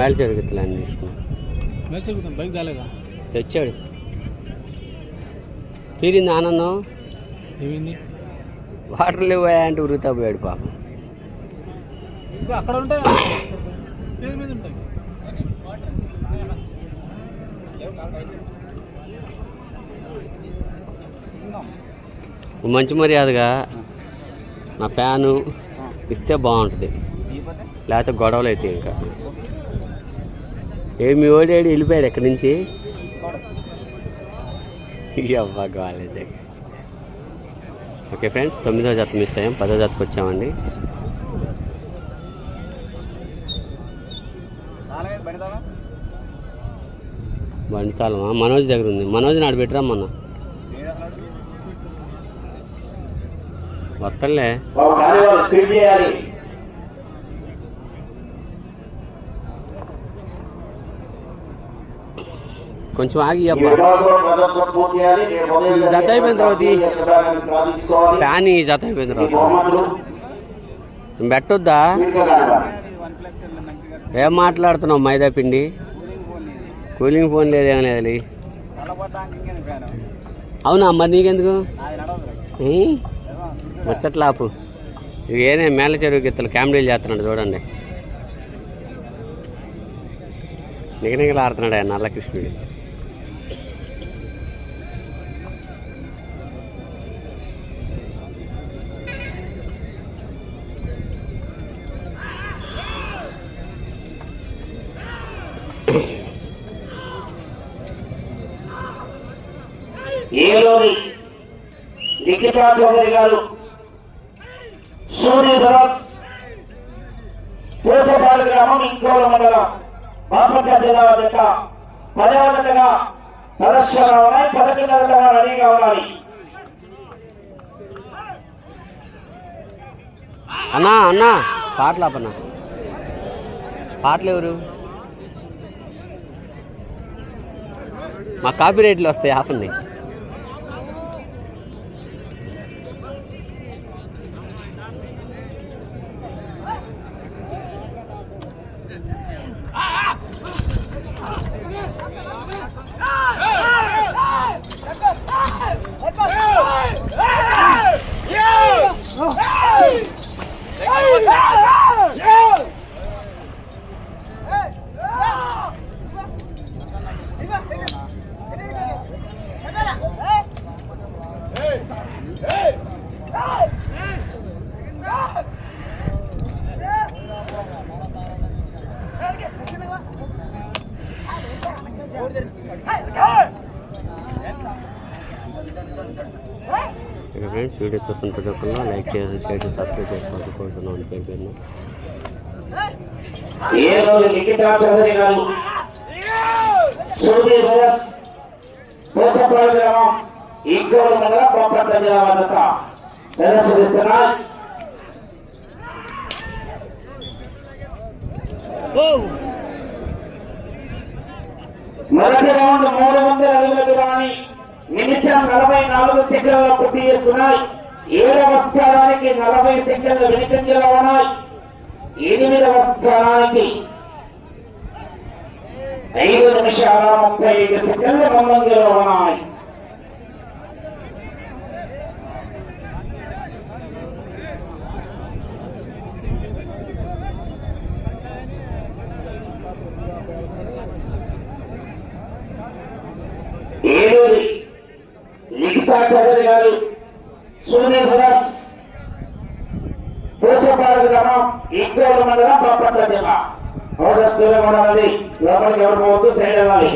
మేల చెరుగుతులు అని తీసుకున్నాం. బైక్ చాలేగా తెచ్చాడు. తీరింది ఆనందం ఏమైంది? వాటర్ లేవు అంటే ఉరుగుతా పోయాడు పాపం. అక్కడ ఉంటాయి? మంచి మర్యాదగా నా ఫ్యాను ఇస్తే బాగుంటుంది. లేకపోతే గొడవలు అయితే ఇంకా. ఏమి ఓడాడు వెళ్ళిపోయాడు ఎక్కడి నుంచి? అబ్బా కాలేజ్. ఓకే ఫ్రెండ్స్ తొమ్మిదో జాతకు మిస్ అయ్యాం పదో జాతకు వచ్చామండి. బండితాళమా మనోజ్ దగ్గర ఉంది. మనోజ్ నాడు పెట్టిరా మొన్న. వస్తలే బాబు కానీ వాళ్ళు స్పీడ్ చేయాలి కొంచెం ఆగి అబ్బా. జత ప్రార్థించుకోవాలి. ఫ్యాన్ జత బహుమతులు పెట్టొద్దా. ఏం మాట్లాడుతున్నావు మైదా పిండి? కూలింగ్ ఫోన్ లేదేం లేదు అవునా మరి నీకెందుకు? ఏ? ముచ్చట్లాపు ఇవి ఏనే మేళ్ళ చెరువు గిత్తలు కామెడీలు చేస్తున్నాడు చూడండి. నిగనిగలు ఆడుతున్నాడు ఆయన నల్ల ఏలోని లిఖితా చౌదరి గారు సూర్య భరత్ పోసపాడు గ్రామం ఇంకోల మండలం బాపట్ల జిల్లా యొక్క పర్యావరణంగా ప్రదర్శన ఉన్నాయి పదకొండుగా రెడీగా ఉన్నాయి అన్నా అన్నా పాటలు ఆపన్నా. పాటలు ఎవరు? మా కాపీ రేట్లు వస్తాయి ఆపండి. వీడియో చూస్తున్న ప్రతి ఒక్కరు లైక్ చేసి షేర్ చేసి సబ్స్క్రైబ్ చేసుకోవాలని కోరుతున్నాను పేరు పేరున. సూర్య గ్రామం జిల్లా వద్ద మొదటి రౌండ్ మూడు వందల అడుగుల దూరాన్ని నిమిషం నలభై నాలుగు సెకండ్లలో పూర్తి చేస్తున్నాయి. ఏడవ స్థానానికి నలభై సెకండ్లు వెనుకంజలో ఉన్నాయి. ఎనిమిదవ స్థానానికి ఐదు నిమిషాల ముప్పై ఐదు సెకండ్ల ముందంజలో ఉన్నాయి. ఏలూరి లిఖితా చౌదరి గారు సూర్య భరత్ పూసపాడు గ్రామం ఇంకోల మండలం బాపట్ల జిల్లా ఆర్డర్ స్థూలం ఉండాలి లోపలికి ఎవరు పోవద్దు సైడ్ వెళ్ళాలి.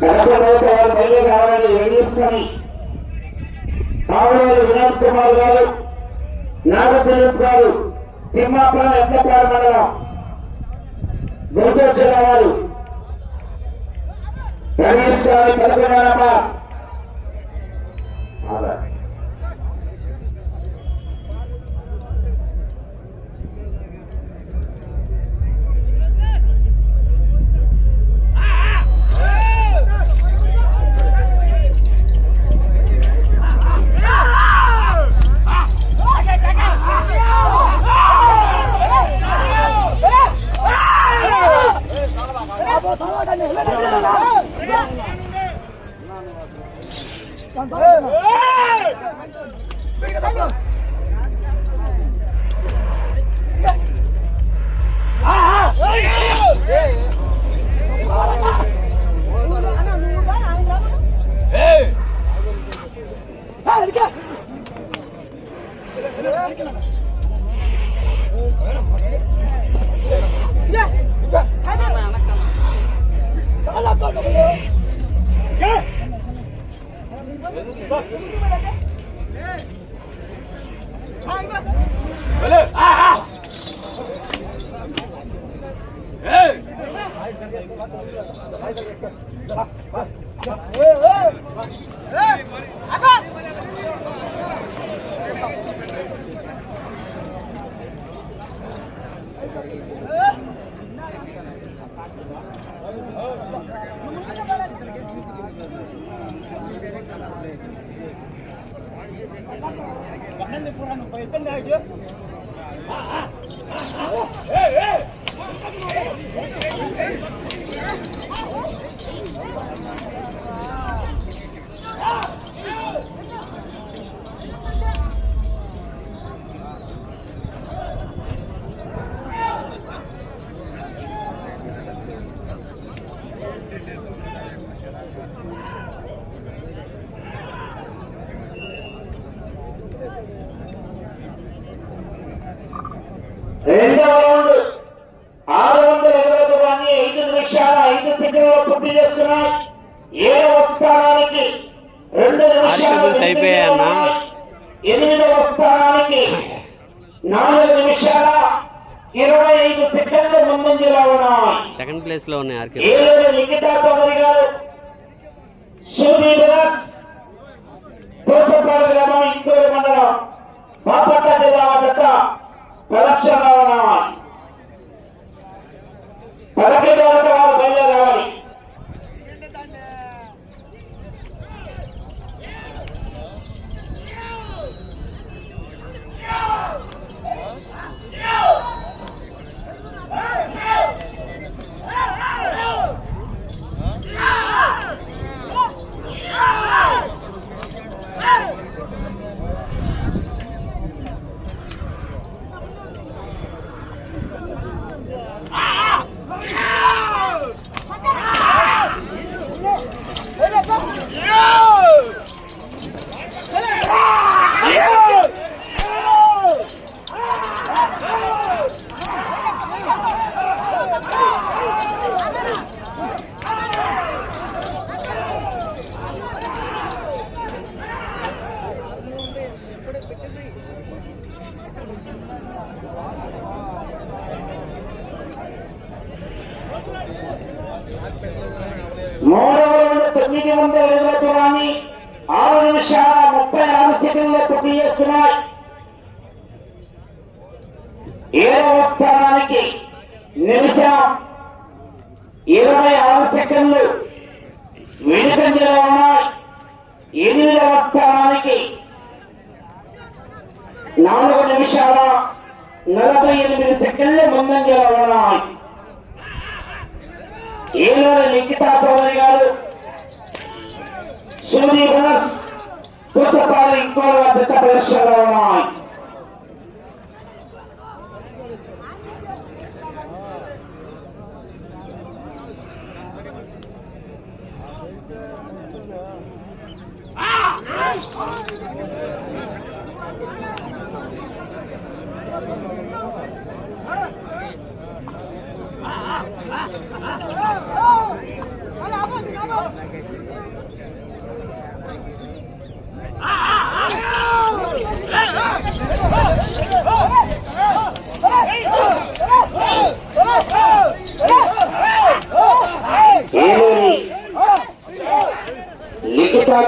పదకొండవ కావాలని వినోద్ కుమార్ గారు గారు తిమ్మాపురం ఎద్దపాడు మండలం గుంటూరు జిల్లా వారు. గణేష్ గారి పదకొండవ నెంబర్. అలా. రెండవ రౌండ్. ఆరు వందల ఇరవై దూరాన్ని ఐదు నిమిషాల ఐదు సెకండ్లో పూర్తి చేస్తున్నాయి. ఏడవ స్థానానికి రెండు నిమిషాలు ఆర్టికల్స్ అయిపోయాయి అన్న. ఎనిమిదవ స్థానానికి నాలుగు నిమిషాల ఇరవై ఐదు సెకండ్లు ముందంజలో ఉన్నాయి. సెకండ్ ప్లేస్లో ఉన్నాయి ఆర్కే. ఏలూరు నిఖితా చౌదరి గారు తోసపాడు గ్రామం ఇంకూరు మండలం బాపట్ల జిల్లా వద్ద ప్రదర్శనలో రావాలి పదకొండు వరకు వారు బయలుదేరాలి మూడవ రౌండ్ తొమ్మిది వందల ఇరవై దూరాన్ని ఆరు నిమిషాల ముప్పై ఆరు సెకండ్లు పూర్తి చేస్తున్నాయి ఏడవ స్థానానికి నిమిషం ఇరవై ఆరు సెకండ్లు వెనుకంజలో ఉన్నాయి ఎనిమిదవ స్థానానికి నాలుగు నిమిషాల నలభై ఎనిమిది సెకండ్లు ముందంజలో ఉన్నాయి ఏలూరు నిఖితా చౌదరి గారు సూర్య బ్రదర్స్ పుస్తకాలు ఇంకో జత ప్రదర్శనలో ఉన్నాయి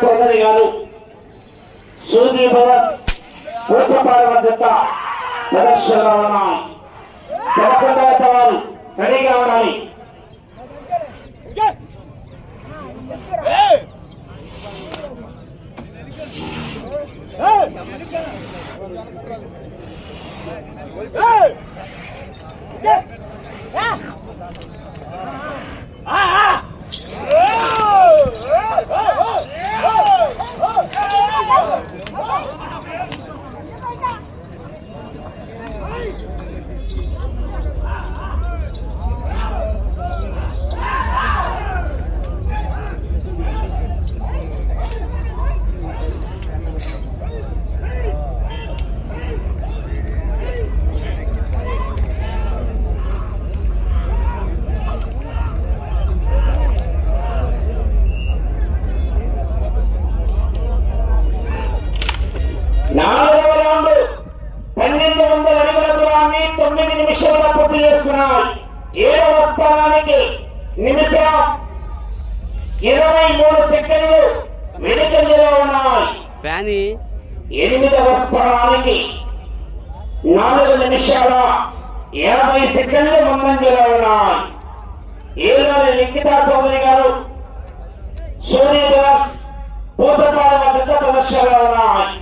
చౌదరి గారు సూర్య భవన్ కూర్చపాలెం జత ప్రదర్శనలో ఉన్నాయి పదకొండవ సవాలు రెడీగా ఉండాలి. Hey! ఏడవ స్థానానికి నిమిషం ఇరవై మూడు సెకండ్లు వెనుకంజలో ఉన్నాయి. ఫ్యాని. ఎనిమిదవ స్థానానికి నాలుగు నిమిషాల యాభై సెకండ్లు ముందంజలో ఉన్నాయి. ఏలారి లిఖితా చౌదరి గారు సూర్యదాస్ పూసపాడు వద్ద ప్రదర్శనలో ఉన్నాయి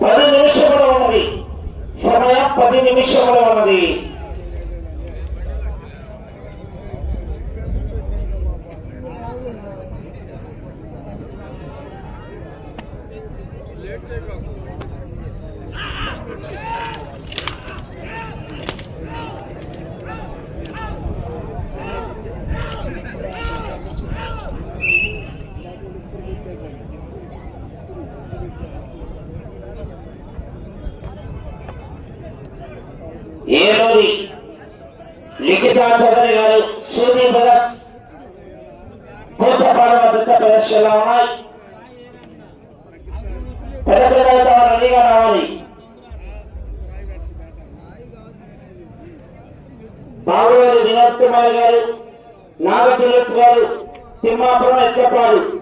పది నిమిషములు ఉన్నది సమయం పది నిమిషములు ఉన్నది ఏడోది లిఖితా చౌదరి గారు సూర్య భరత్ పూసపాడు వద్ద ప్రదర్శనలో ఉన్నాయి. పెద్ద పిల్లలతో రెడీగా రావాలి. బాబుగారు వినోద్ కుమార్ గారు నాగపిల్లప్ప గారు తిమ్మాపురం ఎత్తపాడు.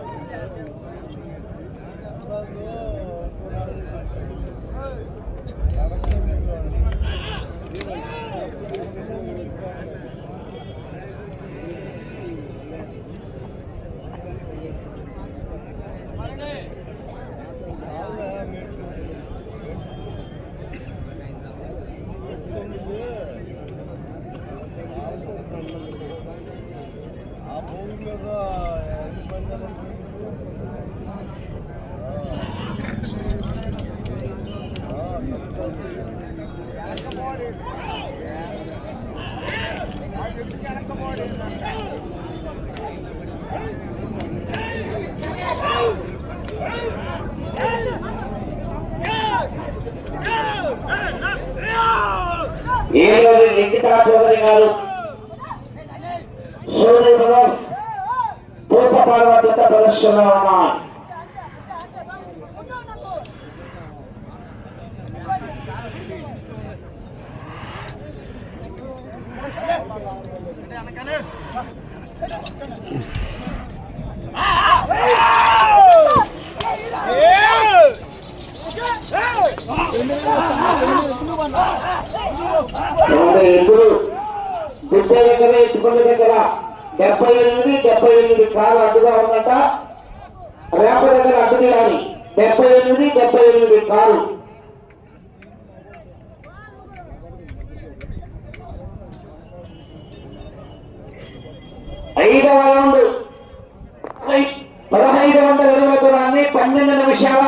ఏడోది లిఖితా చౌదరి గారు సూర్య బ్రదర్స్ పూసపాడు వద్ద ప్రదర్శనలో Yeah! రెండు ఎదురు డెబ్బై దగ్గర ఎత్తుకున్న దగ్గర. డెబ్బై ఎనిమిది డెబ్బై ఎనిమిది కాలు అడ్డుగా ఉందట. రేప దగ్గర అడ్డు తీయాలి డెబ్బై ఎనిమిది డెబ్బై ఎనిమిది కాలు. ఐదవ రౌండ్. పదహైదు వందల ఇరవై దూరాన్ని పన్నెండు నిమిషాల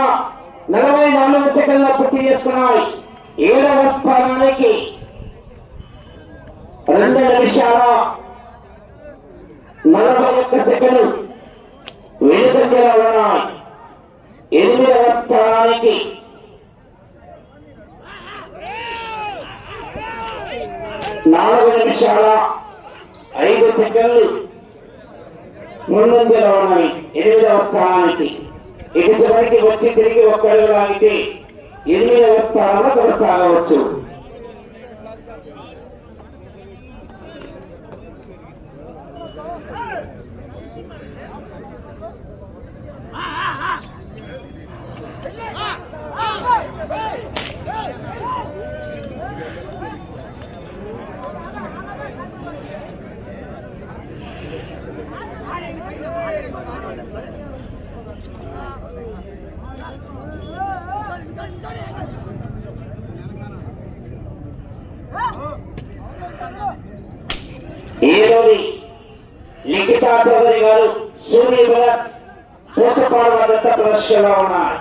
నలభై నాలుగు సెకండ్ల పూర్తి చేస్తున్నాయి. ఏడవ స్థానానికి రెండు నిమిషాల నలభై ఒక్క సెకండ్ వెనుకంజలో ఉన్నాయి ఎనిమిదవ స్థానానికి నాలుగు నిమిషాల ఐదు సెకండ్లు ముందంజలో ఉన్నాయి ఎనిమిదవ స్థానానికి. ఇటు చివరికి వచ్చి తిరిగి ఒక్కడు లాగితే ఎనిమిదవ స్థానంలో కొనసాగవచ్చు. ఈరోజు నిఖితా చౌదరి గారు సూర్య భరత్ పూసపాడు వద్ద ప్రదర్శనలో ఉన్నారు.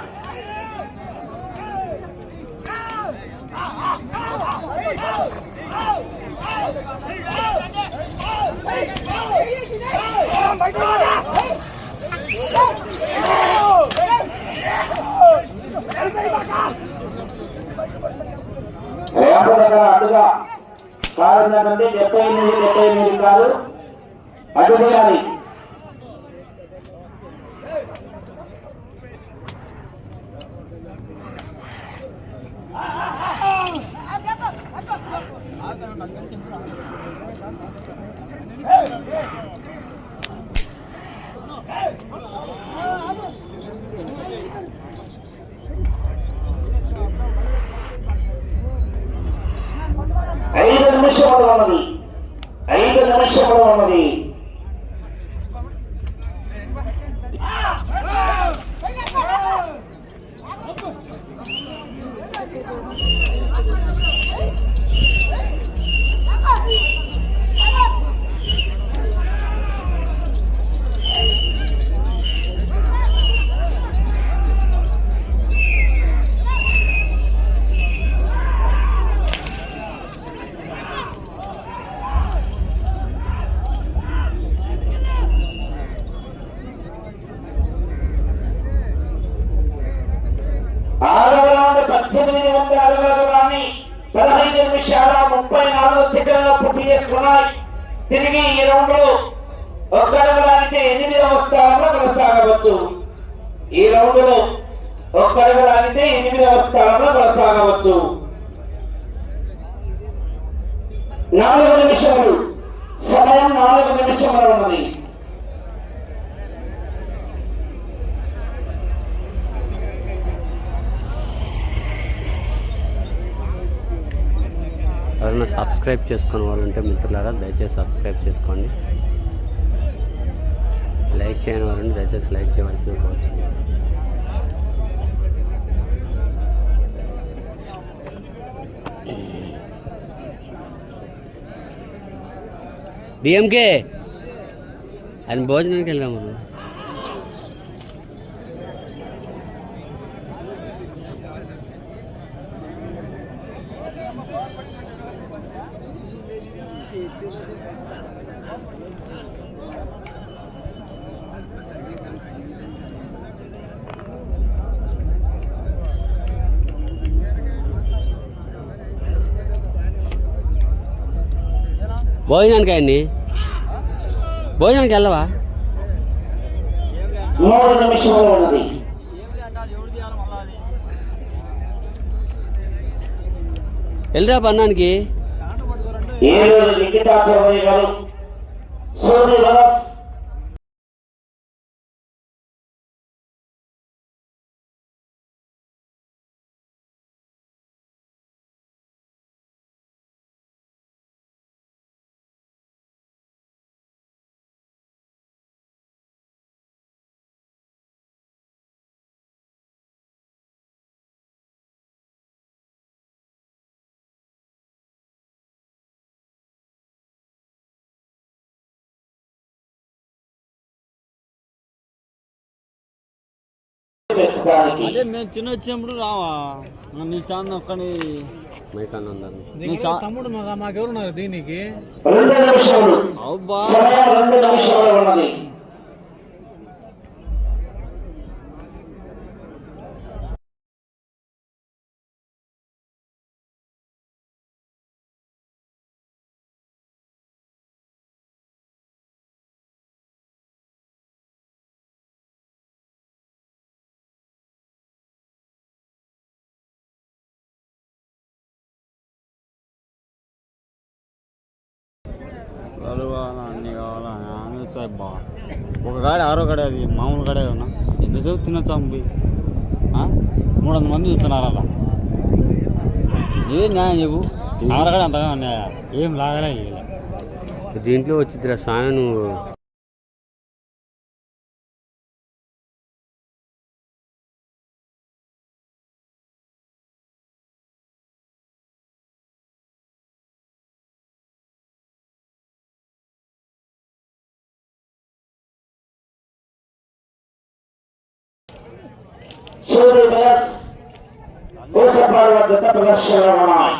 అడుగా కారు ఉన్నదంటే డెబ్బై ఎనిమిది డెబ్బై ఎనిమిది కారు అడ్డు చేయాలి ఐదు నిమిషములు ఉన్నది ఐదు నిమిషములు ఉన్నది ఆరవ రౌండ్ పద్దెనిమిది వందల అరవై దూరాన్ని పదహైదు నిమిషాల ముప్పై నాలుగు సెకండ్లు పూర్తి చేసుకున్నాయి తిరిగి ఈ రౌండ్లో ఒక్క అడుగులానికి ఎనిమిదవ స్థానంలో కొనసాగవచ్చు ఈ రౌండ్లో ఒక్క అడుగులానికి ఎనిమిదవ స్థానంలో కొనసాగవచ్చు నాలుగు నిమిషములు సమయం నాలుగు నిమిషములు ఉన్నది. ఎవరైనా సబ్స్క్రైబ్ చేసుకునే వాళ్ళు ఉంటే మిత్రులారా దయచేసి సబ్స్క్రైబ్ చేసుకోండి. లైక్ చేయని వాళ్ళు దయచేసి లైక్ చేయవలసింది కోవచ్చు డిఎంకే. ఆయన భోజనానికి వెళ్ళాము భోజనానికి ఆయన్ని? భోజనానికి వెళ్ళవా? మూడు నిమిషములు ఉన్నది. వెళ్ళరా పన్నానికి? ఏలూరు లిఖితాచార్య గారు సూర్య ప్రస్తుతానికి అదే మేము చిన్న వచ్చినప్పుడు రావా నీ స్టాండ్ ఒక్కని తమ్ముడు మాకెవరున్నారు దీనికి? రెండు సమయం రెండు నిమిషములు ఉన్నది. ఒక గాడి ఆరో గాడి అది మామూలు గాడే ఉన్నా ఎంతసేపు తినొచ్చా పోయి ఆ? మూడు వందల మంది చూస్తున్నారు అలా. ఏం న్యాయం చెప్పు? ఆరగాడే అంతగా న్యాయం. ఏం లాగలే దీంట్లో వచ్చిద్దిరా సాయం నువ్వు సూర్య రవస్ పూసపాడు జత ప్రదర్శనలో ఉన్నాయి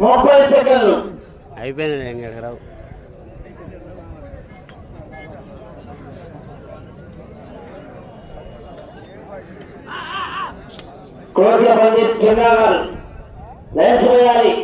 ముప్పై సెకండ్లు అయిపోయింది ఇంక రావు. కోట్ల చంద్ర గారు లైన్స్ వేయాలి